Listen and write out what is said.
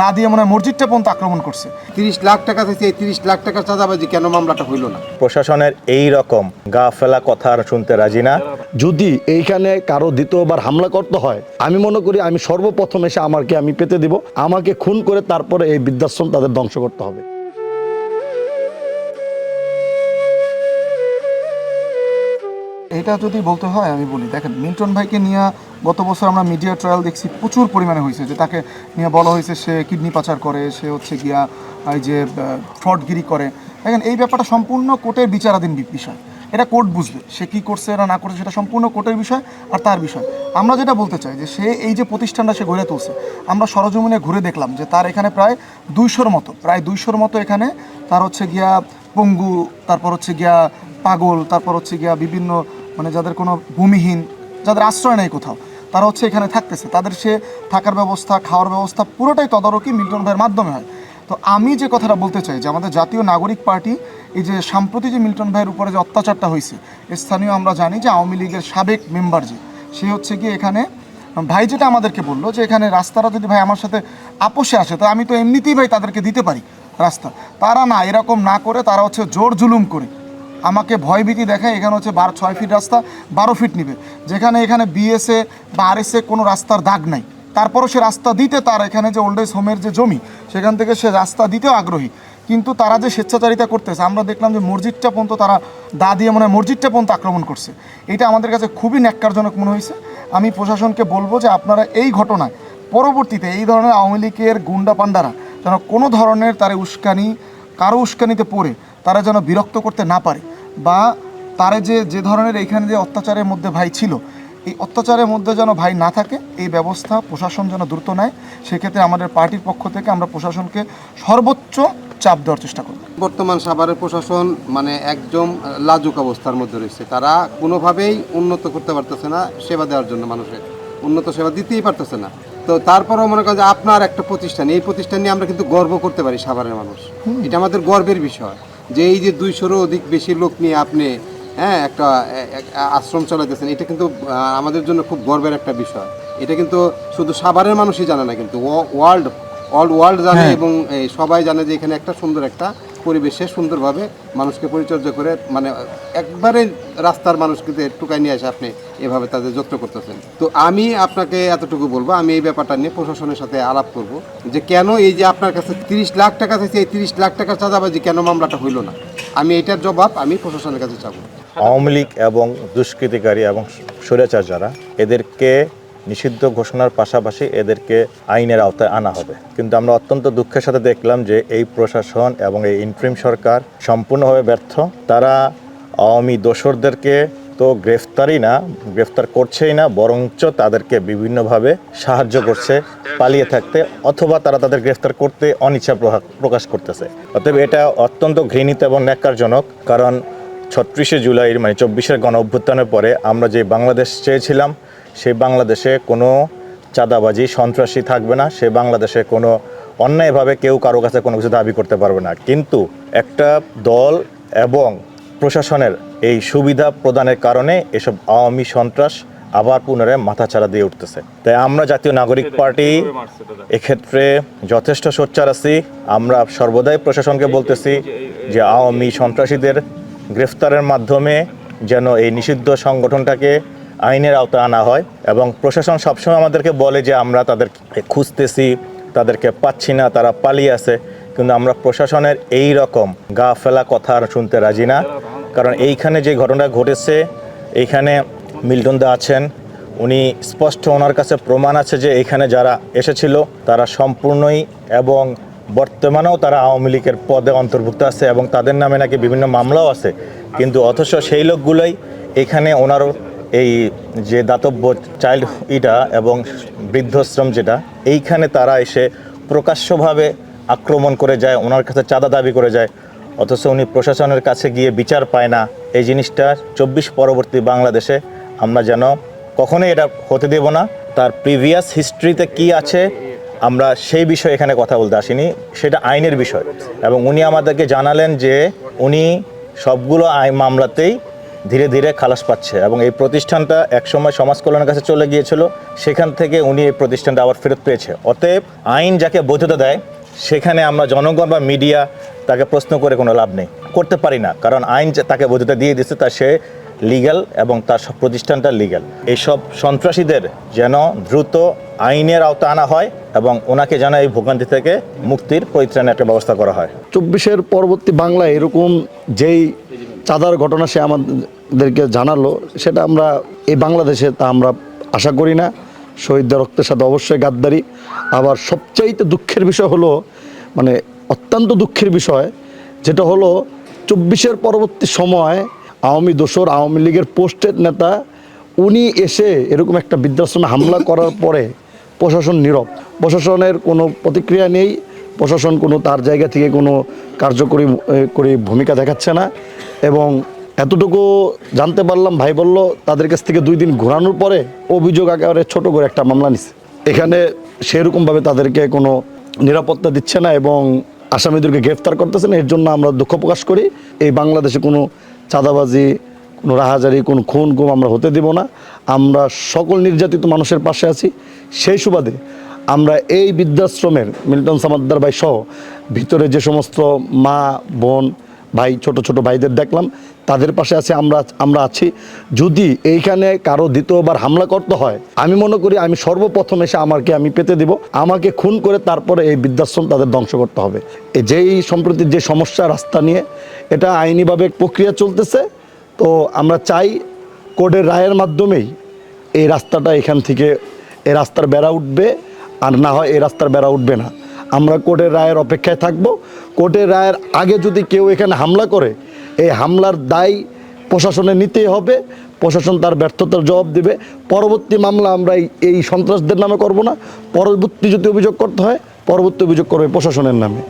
দা দিয়ে মনে হয় মসজিদটা পর্যন্ত আক্রমণ করছে। তিরিশ লাখ টাকা থেকে এই তিরিশ লাখ টাকা চাঁদাবাজি কেন মামলাটা হইল না? প্রশাসনের এই রকম গা ফেলা কথা আর শুনতে রাজি না। যদি এইখানে কারও দ্বিতীয়বার হামলা করতে হয় আমি মনে করি আমি সর্বপ্রথম এসে আমাকে আমি পেতে দিব। আমাকে খুন করে তারপরে এই বৃদ্ধাশ্রম তাদের ধ্বংস করতে হবে। এটা যদি বলতে হয়, আমি বলি, দেখেন, মিল্টন ভাইকে নিয়ে গত বছর আমরা মিডিয়া ট্রায়াল দেখছি, প্রচুর পরিমাণে হয়েছে, যে তাকে নিয়ে বলা হয়েছে সে কিডনি পাচার করে, সে হচ্ছে গিয়া, এই যে ফ্রডগিরি করে। দেখেন, এই ব্যাপারটা সম্পূর্ণ কোর্টের বিচারাধীন বিষয়। এটা কোর্ট বুঝবে, সে কি করছে, না না করছে, সেটা সম্পূর্ণ কোর্টের বিষয় আর তার বিষয়। আমরা যেটা বলতে চাই, যে সে এই যে প্রতিষ্ঠানটা সে গড়ে তুলছে, আমরা সরজমিনে ঘুরে দেখলাম যে তার এখানে প্রায় দুইশোর মতো, প্রায় দুইশোর মতো এখানে তার হচ্ছে গিয়া পঙ্গু, তারপর হচ্ছে গিয়া পাগল, তারপর হচ্ছে গিয়া বিভিন্ন মানে যাদের কোনো ভূমিহীন, যাদের আশ্রয় নেই কোথাও, তারা হচ্ছে এখানে থাকতেছে। তাদের সে থাকার ব্যবস্থা, খাওয়ার ব্যবস্থা পুরোটাই তদারকি মিল্টন ভাইয়ের মাধ্যমে হয়। তো আমি যে কথাটা বলতে চাই যে আমাদের জাতীয় নাগরিক পার্টি, এই যে সাম্প্রতি যে মিল্টন ভাইয়ের উপরে যে অত্যাচারটা হয়েছে স্থানীয় আমরা জানি যে আওয়ামী লীগের সাবেক মেম্বার যে, সে হচ্ছে কি এখানে, ভাই যেটা আমাদেরকে বলল যে এখানে রাস্তাটা যদি ভাই আমার সাথে আপোষে আসে, তো আমি তো এমনিতেই ভাই তাদেরকে দিতে পারি রাস্তা। তারা না এরকম না করে, তারা হচ্ছে জোর জুলুম করে। আমাকে ভয়ভীতি দেখায়, এখানে হচ্ছে বারো ছয় ফিট রাস্তা, বারো ফিট নিবে। যেখানে এখানে বিএসএ বা আর আরএসএ কোনো রাস্তার দাগ নাই। তারপরও সে রাস্তা দিতে তার এখানে যে ওল্ড এজ হোমের যে জমি, সেখান থেকে সে রাস্তা দিতেও আগ্রহী। কিন্তু তারা যে স্বেচ্ছাচারিতা করতেছে, আমরা দেখলাম যে মসজিদটা পর্যন্ত তারা দা দিয়ে মনে হয় মসজিদটা পর্যন্ত আক্রমণ করছে। এটা আমাদের কাছে খুবই ন্যাক্কারজনক মনে হয়েছে। আমি প্রশাসনকে বলব যে আপনারা এই ঘটনায় পরবর্তীতে এই ধরনের আওয়ামী লীগের গুন্ডা পান্ডারা যেন কোনো ধরনের তারে উস্কানি, কারও উস্কানিতে পড়ে, তারা যেন বিরক্ত করতে না পারে। বা তারে যে যে ধরনের এইখানে যে অত্যাচারের মধ্যে ভাই ছিল এই অত্যাচারের মধ্যে যেন ভাই না থাকে এই ব্যবস্থা প্রশাসন যেন দ্রুত নেয় সেক্ষেত্রে আমাদের পার্টির পক্ষ থেকে আমরা প্রশাসনকে সর্বোচ্চ চাপ দেওয়ার চেষ্টা করব। বর্তমান সাভারের প্রশাসন মানে একদম লাজুক অবস্থার মধ্যে রয়েছে। তারা কোনোভাবেই উন্নত করতে পারতেছে না সেবা দেওয়ার জন্য মানুষের। উন্নত সেবা দিতেই পারতেছে না। তো তারপরেও মনে করেন যে আপনার একটা প্রতিষ্ঠান এই প্রতিষ্ঠান নিয়ে আমরা কিন্তু গর্ব করতে পারি সাভারের মানুষ। এটা আমাদের গর্বের বিষয়। যে এই যে দুইশোরও অধিক বেশি লোক নিয়ে আপনি হ্যাঁ একটা আশ্রম চালাইতেছেন এটা কিন্তু আমাদের জন্য খুব গর্বের একটা বিষয়। এটা কিন্তু শুধু সাভারের মানুষই জানে না কিন্তু ওয়ার্ল্ড অল ওয়ার্ল্ড জানে এবং সবাই জানে যে এখানে একটা সুন্দর একটা পরিবেশে সুন্দরভাবে মানুষকে পরিচর্যা করে মানে একবারে রাস্তার মানুষকে টুকাই নিয়ে আসে আপনি এভাবে তাদের যত্ন করতেছেন। তো আমি আপনাকে এতটুকু বলব, আমি এই ব্যাপারটা নিয়ে প্রশাসনের সাথে আলাপ করব যে কেন এই যে আপনার কাছে তিরিশ লাখ টাকা থেকে এই তিরিশ লাখ টাকার চাঁদাবাজি কেন মামলাটা হইল না? আমি এটার জবাব আমি প্রশাসনের কাছে চাবো। আওয়ামী লীগ এবং দুষ্কৃতিকারী এবং স্বৈরাচার যারা, এদেরকে নিষিদ্ধ ঘোষণার পাশাপাশি এদেরকে আইনের আওতায় আনা হবে। কিন্তু আমরা অত্যন্ত দুঃখের সাথে দেখলাম যে এই প্রশাসন এবং এই ইন্ট্রিম সরকার সম্পূর্ণভাবে ব্যর্থ। তারা আওয়ামী দোসরদেরকে তো গ্রেফতারই না, গ্রেফতার করছেই না, বরঞ্চ তাদেরকে বিভিন্নভাবে সাহায্য করছে পালিয়ে থাকতে, অথবা তারা তাদের গ্রেফতার করতে অনিচ্ছা প্রকাশ করতেছে। অতএব এটা অত্যন্ত ঘৃণিত এবং ন্যাক্কারজনক, কারণ ছত্রিশে জুলাইয়ের মানে চব্বিশের গণ অভ্যুত্থানের পরে আমরা যে বাংলাদেশ চেয়েছিলাম সেই বাংলাদেশে কোনো চাঁদাবাজি সন্ত্রাসী থাকবে না সে বাংলাদেশে কোনো অন্যায়ভাবে কেউ কারও কাছে কোনো কিছু দাবি করতে পারবে না। কিন্তু একটা দল এবং প্রশাসনের এই সুবিধা প্রদানের কারণে এসব আওয়ামী সন্ত্রাস আবার পুনরায় মাথাচাড়া দিয়ে উঠতেছে। তাই আমরা জাতীয় নাগরিক পার্টি এক্ষেত্রে যথেষ্ট সোচ্চার আছি। আমরা সর্বদাই প্রশাসনকে বলতেছি যে আওয়ামী সন্ত্রাসীদের গ্রেফতারের মাধ্যমে যেন এই নিষিদ্ধ সংগঠনটাকে আইনের আওতায় আনা হয় এবং প্রশাসন সবসময় আমাদেরকে বলে যে আমরা তাদেরকে খুঁজতেছি, তাদেরকে পাচ্ছি না, তারা পালিয়ে আছে। কিন্তু আমরা প্রশাসনের এই রকম গা ফেলা কথা আর শুনতে রাজি না। কারণ এইখানে যে ঘটনা ঘটেছে, এইখানে মিল্টন দা আছেন। উনি স্পষ্ট ওনার কাছে প্রমাণ আছে যে এখানে যারা এসেছিল, তারা সম্পূর্ণই এবং বর্তমানেও তারা আওয়ামী লীগের পদে অন্তর্ভুক্ত আছে এবং তাদের নামে নাকি বিভিন্ন মামলাও আছে। কিন্তু অথচ সেই লোকগুলোই এখানে ওনারও এই যে দাতব্য চাইল্ড ইটা এবং বৃদ্ধাশ্রম যেটা, এইখানে তারা এসে প্রকাশ্যভাবে আক্রমণ করে যায়, ওনার কাছে চাঁদা দাবি করে যায়। অথচ উনি প্রশাসনের কাছে গিয়ে বিচার পায় না। এই জিনিসটা চব্বিশ পরবর্তী বাংলাদেশে আমরা যেন কখনোই এটা হতে দেব না। তার প্রিভিয়াস হিস্ট্রিতে কি আছে আমরা সেই বিষয়ে এখানে কথা বলতে আসিনি, সেটা আইনের বিষয়। এবং উনি আমাদেরকে জানালেন যে উনি সবগুলো আইন মামলাতেই ধীরে ধীরে খালাস পাচ্ছে এবং এই প্রতিষ্ঠানটা একসময় সমাজ কল্যাণের কাছে চলে গিয়েছিল, সেখান থেকে উনি এই প্রতিষ্ঠানটা আবার ফেরত পেয়েছে। অতএব আইন যাকে বৈধতা দেয়, সেখানে আমরা জনগণ বা মিডিয়া তাকে প্রশ্ন করে কোনো লাভ নেই। করতে পারি না, কারণ আইন তাকে বৈধতা দিয়ে দিচ্ছে তা সে লিগ্যাল এবং তার সব প্রতিষ্ঠানটা লিগ্যাল এইসব সন্ত্রাসীদের যেন দ্রুত আইনের আওতা আনা হয় এবং ওনাকে যেন এই ভোগান্তি থেকে মুক্তির পরিত্রাণের একটা ব্যবস্থা করা হয়। চব্বিশের পরবর্তী বাংলায় এরকম যেই চাঁদার ঘটনা সে আমাদেরকে জানালো, সেটা আমরা এই বাংলাদেশে তা আমরা আশা করি না। শহীদদের রক্তের সাথে অবশ্যই গাদ্দারি। আবার সবচাইতে দুঃখের বিষয় হলো মানে অত্যন্ত দুঃখের বিষয়, যেটা হলো চব্বিশের পরবর্তী সময় আওয়ামী দোসর আওয়ামী লীগের পোস্টের নেতা, উনি এসে এরকম একটা বৃদ্ধাশ্রমে হামলা করার পরে প্রশাসন নীরব। প্রশাসনের কোনো প্রতিক্রিয়া নেই, প্রশাসন কোনো তার জায়গা থেকে কোনো কার্যকরী করে ভূমিকা দেখাচ্ছে না এবং এতটুকু জানতে পারলাম, ভাই বলল, তাদের কাছ থেকে দুই দিন ঘোরানোর পরে অভিযোগ আকারে ছোট করে একটা মামলা নিছে। এখানে সেরকমভাবে তাদেরকে কোনো নিরাপত্তা দিচ্ছে না এবং আসামিদেরকে গ্রেফতার করতেছে না, এর জন্য আমরা দুঃখ প্রকাশ করি। এই বাংলাদেশে কোনো চাঁদাবাজি, কোনো রাহাজারি, কোনো খুন গুম আমরা হতে দেব না। আমরা সকল নির্যাতিত মানুষের পাশে আছি। সেই সুবাদে আমরা এই বৃদ্ধাশ্রমের মিল্টন সামাদ্দার ভাই সহ ভিতরে যে সমস্ত মা, বোন, ভাই, ছোট ছোট ভাইদের দেখলাম, তাদের পাশে আছে, আমরা আমরা আছি। যদি এইখানে কারও দ্বিতীয়বার হামলা করতে হয়, আমি মনে করি আমি সর্বপ্রথম এসে আমাকে আমি পেতে দিব। আমাকে খুন করে তারপরে এই বৃদ্ধাশ্রম তাদের ধ্বংস করতে হবে। যেই সম্প্রতি যে সমস্যা রাস্তা নিয়ে এটা আইনিভাবে প্রক্রিয়া চলতেছে। তো আমরা চাই কোর্টের রায়ের মাধ্যমেই এই রাস্তাটা এখান থেকে এই রাস্তার বেড়া উঠবে আর না হয় এই রাস্তার বেড়া উঠবে না। আমরা কোর্টের রায়ের অপেক্ষায় থাকব। কোর্টের রায়ের আগে যদি কেউ এখানে হামলা করে, এই হামলার দায় প্রশাসনে নিতেই হবে। প্রশাসন তার ব্যর্থতার জবাব দেবে। পরবর্তী মামলা আমরা এই সন্ত্রাসদের নামে করব না। পরবর্তী যদি অভিযোগ করতে হয়, পরবর্তী অভিযোগ করবে প্রশাসনের নামে।